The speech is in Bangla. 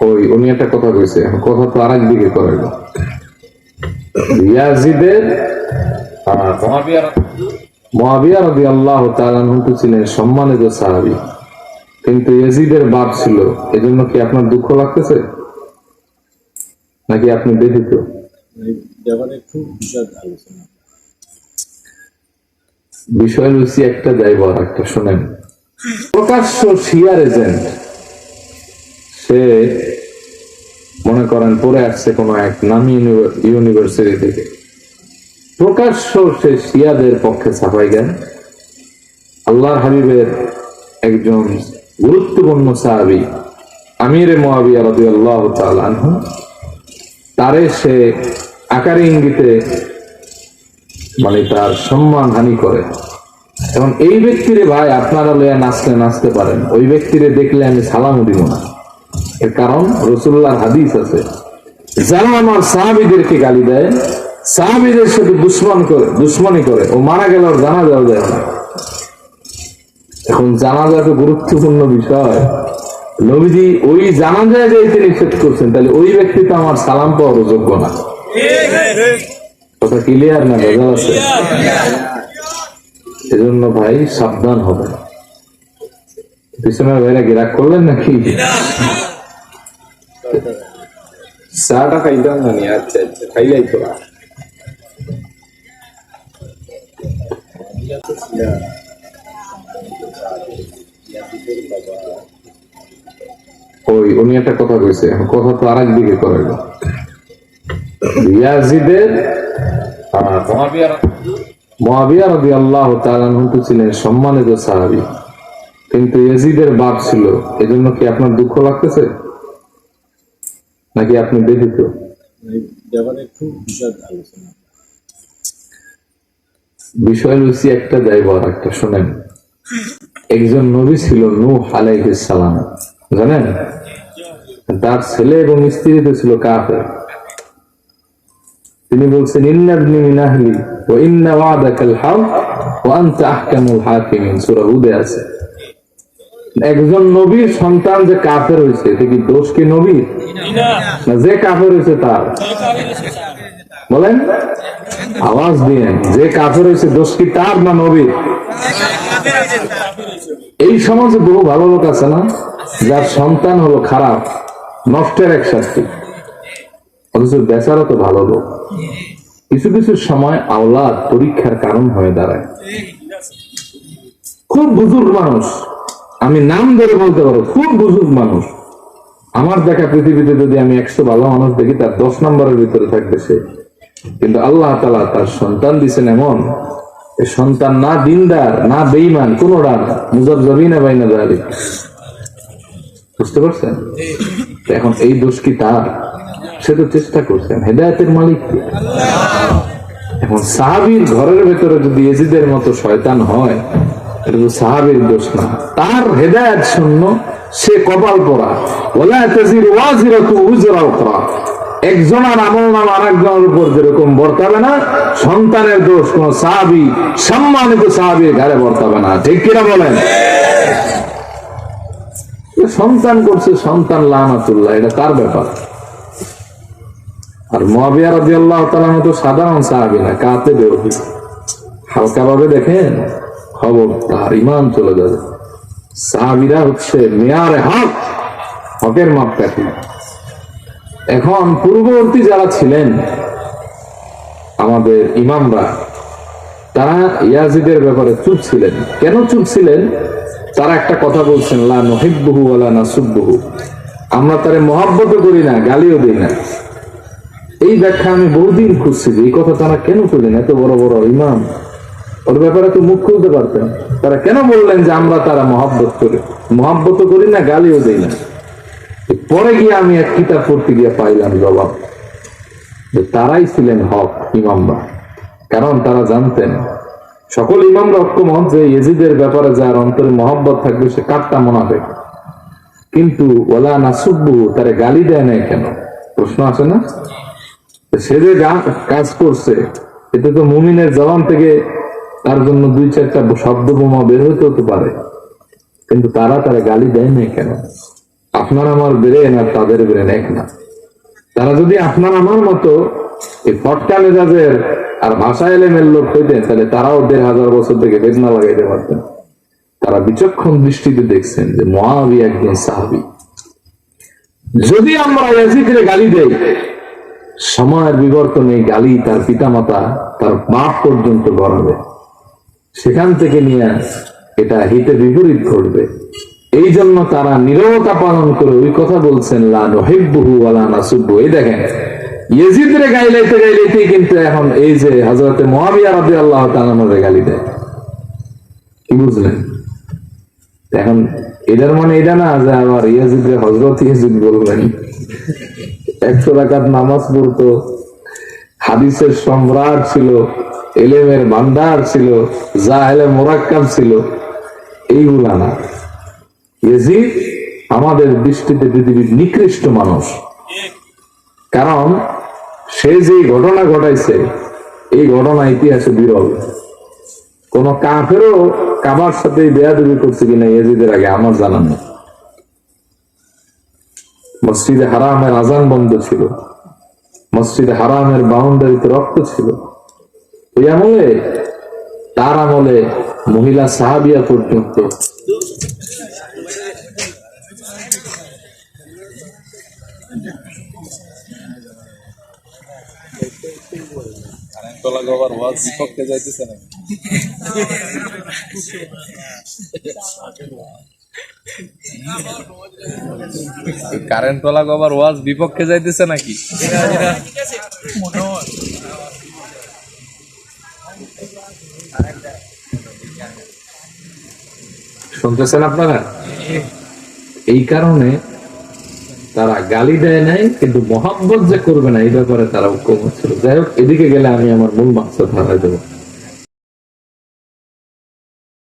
ওই উনি একটা কথা কইছে। কথা তো আরেক দিকে করে গো। মহাবিয়া রবি আল্লাহ তালু ছিলেন সম্মানিত সাহাবি। কিন্তু ইয়াজিদের বাপ ছিল। এজন্য কি আপনার দুঃখ লাগতেছে? নাকি আপনি ব্যথিত? ব্যাপারে একটু বিশদ আলোচনা। বিষয় রয়েছে একটা যাইব আর একটা, শোনেন। প্রকাশ্য শিয়ার এজেন্ট সে মনে করেন পড়ে আসছে কোনো এক নামি ইউনিভার্সিটি থেকে। প্রকাশ্য সে শিয়াদের পক্ষে ছাপাই গেল আল্লাহর হাবিবের একজন গুরুত্বপূর্ণ সাহাবি, আমিরে মোয়াবিয়া রবি আল্লাহ তারে সে আকারে ইঙ্গিতে মানে তার সম্মান হানি করে। এবং এই ব্যক্তিরে ভাই আপনারা লইয়া নাচলে নাচতে পারেন। ওই ব্যক্তিরে দেখলে আমি সালামও দিব না। এর কারণ রসুল্লাহর হাদিস আছে। যারা আমার সাহাবিদেরকে গালি দেয়, সাহাবিদের সাথে দুশ্মন করে দুশ্মনী করে ও মারা গেল জানা যাওয়া যায় না। এখন জানাজা তো গুরুত্বপূর্ণ বিষয়। নবীজি ওই জানাজায় যাইতে নিষেধ করছেন, তাহলে ওই ব্যক্তি তো আমার সালাম পাওয়ার যোগ্য না। কথা ক্লিয়ার না ভেজাল আছে? এজন্য ভাই সাবধান হবে পিছনের ভাইরা গিরাক করলেন নাকি? চাটা খাইলাম না আচ্ছা আচ্ছা খাইলাই তোরা ওই উনি একটা কথা কইছে কথা তো আরেক দিকে করে গো। ইয়াজিদের মহাবিয়া রবি আল্লাহ তালু ছিলেন সম্মানিত সাহাবি। কিন্তু ইয়াজিদের বাপ ছিল। এজন্য কি আপনার দুঃখ লাগতেছে? নাকি আপনি ব্যথিত? ব্যাপারে একটু বিশদ আলোচনা বিষয় রয়েছে একটা যাইব আর একটা শোনেন। একজন নবী ছিল নু আলাইহিস সালাম। জানেন? তার ছেলে এবং স্ত্রী তো ছিল কাফের। তিনি বলছেন ইন্নাবনি আছে। একজন নবীর সন্তান যে কাফের হয়েছে এটা কি দোষ কি যে কাফের হয়েছে তার। বলেন, আওয়াজ দিয়েন, যে কাফের হয়েছে দোষ কি তার না নবীর? এই সমাজে বহু ভালো লোক আছে না, যার সন্তান হলো খারাপ, নষ্টের এক শাস্তি। অথচ বেচারা তো ভালো লোক। কিছু কিছু সময় আওলাদ পরীক্ষার কারণ হয়ে দাঁড়ায়। খুব বুজুর্গ মানুষ। আমি নাম ধরে বলতে পারো খুব বুজুর্গ মানুষ। আমার দেখা পৃথিবীতে যদি আমি একশো ভালো মানুষ দেখি, তার দশ নম্বরের ভিতরে থাকবে সে। কিন্তু আল্লাহ তালা তার সন্তান দিছেন এমন সন্তান না দিনদার, না বেইমান কোনটা না মুজব জবি না বাইনা দাঁড়ি বুঝতে পারছেন? এখন এই দোষ কি তার? সে তো চেষ্টা করছেন, হেদায়তের মালিক কে? এখন সাহাবির ঘরের ভেতরে যদি এজিদের মতো শয়তান হয় এটা তো সাহাবির দোষ না। তার হেদায়ত শূন্য, সে কপাল একজনের আমল নাম আরেকজনের উপর যেরকম বর্তাবে না, সন্তানের দোষ কোন সাহাবি, সম্মানিত সাহাবির ঘরে বর্তাবে না। ঠিক কিনা বলেন? সন্তান করছে, সন্তান লানাতুল্লাহ, এটা তার ব্যাপার? আর মহাবিয়া রাজি আল্লাহ তালা তো সাধারণ সাহাবি না কাতে বেরোবি হালকা ভাবে দেখেন, খবর, তার ইমান চলে যাবে। সাহাবিরা হচ্ছে মেয়ারে হক, হকের মাপকাঠি। এখন পূর্ববর্তী যারা ছিলেন, আমাদের ইমামরা, তারা ইয়াজিদের ব্যাপারে চুপ ছিলেন। কেন চুপ ছিলেন? তারা একটা কথা বলছেন, লা নহিব্বহু ওয়ালা নাসুব্বহু। আমরা তারে মহাব্বত করি না, গালিও দিই না। এই ব্যাখ্যা আমি বহুদিন খুঁজছি যে এই কথা তারা কেন করলেন? এত বড় বড় ইমাম। ওর ব্যাপারে তো মুখ খুলতে পারতেন। তারা কেন বললেন যে আমরা তারা মহাব্বত করি? মহাব্বত করি না, গালিও দিই না। পরে গিয়ে আমি এক কিতাব পড়তে গিয়ে পাইলাম জবাব যে তারাই ছিলেন হক ইমামরা। কারণ তারা জানতেন, সকল ইমামরা ঐক্যমত যে ইয়েজিদের ব্যাপারে যার অন্তরে মহব্বত থাকবে, সে কাটটা মনাবে কিন্তু ওলা না নাসুব্বু তারে গালি দেয় না কেন? প্রশ্ন আছে না? সে যে কাজ করছে, এতে তো মুমিনের জবান থেকে তার জন্য দুই চারটা শব্দ বোমা বের হতে হতে পারে। কিন্তু তারা তারা গালি দেয় না কেন? আপনার আমার ব্রেন আর তাদের ব্রেন এক না। তারা যদি আপনার আমার মতো এই ফটকা মেজাজের আর ভাষা এলেমের লোক হইতেন, তাহলে তারাও দেড় হাজার বছর থেকে বেদনা লাগাইতে পারতেন। তারা বিচক্ষণ দৃষ্টিতে দেখছেন যে মহাবি একজন সাহাবি। যদি আমরা গালি দেই সময়ের বিবর্তনে গালি তার পিতামাতা তার বাপ পর্যন্ত গড়াবে। সেখান থেকে নিয়ে এটা হিতে বিপরীত ঘটবে। এই জন্য তারা নিরবতা পালন করে ওই কথা বলছেন, লা নহিব্বুহু ওয়ালা নাসুব্বু। এই দেখেন, ইয়েজিদরে গাইলাইতে গাইলাইতে কিন্তু এখন এই যে হযরতে মুয়াবিয়া রাদিয়াল্লাহু তাআলা আমাদের গালি দেয়। কি বুঝলেন? এখন এটার মানে এটা না যে আবার ইয়াজিদরে হযরত ইয়াজিদ বলবেন। একশো রাকাত নামাজ পড়তো। হাদিসের সম্রাট ছিল, এলেমের ভান্ডার ছিল, জাহেলে মোরাক্কাব ছিল। এইগুলা না ইয়াজিদ আমাদের দৃষ্টিতে পৃথিবীর নিকৃষ্ট মানুষ। কারণ সে যে ঘটনা ঘটাইছে, এই ঘটনা ইতিহাসে বিরল। কোন কাফেরও কাবার সাথে বেয়াদবি করছে কিনা ইয়াজিদের আগে আমার জানা নেই। মসজিদে হারামের আজান বন্ধ ছিল। মসজিদে হারামের বাউন্ডারিতে রক্ত ছিল। ওই আমলে, তার আমলে মহিলা সাহাবিয়া পর্যন্ত। তলা গবার বিপক্ষে যাইতেছে না কারেন্ট গবার ওয়াজ বিপক্ষে যাইতেছে নাকি? শুনতেছেন আপনারা? এই কারণে তারা গালি দেয় নাই, কিন্তু মহাব্বত যে করবে না, এই ব্যাপারে তারা ঐক্যমত যাই হোক, এদিকে গেলে আমি আমার মূল মাকসাদ হারাই দেবো।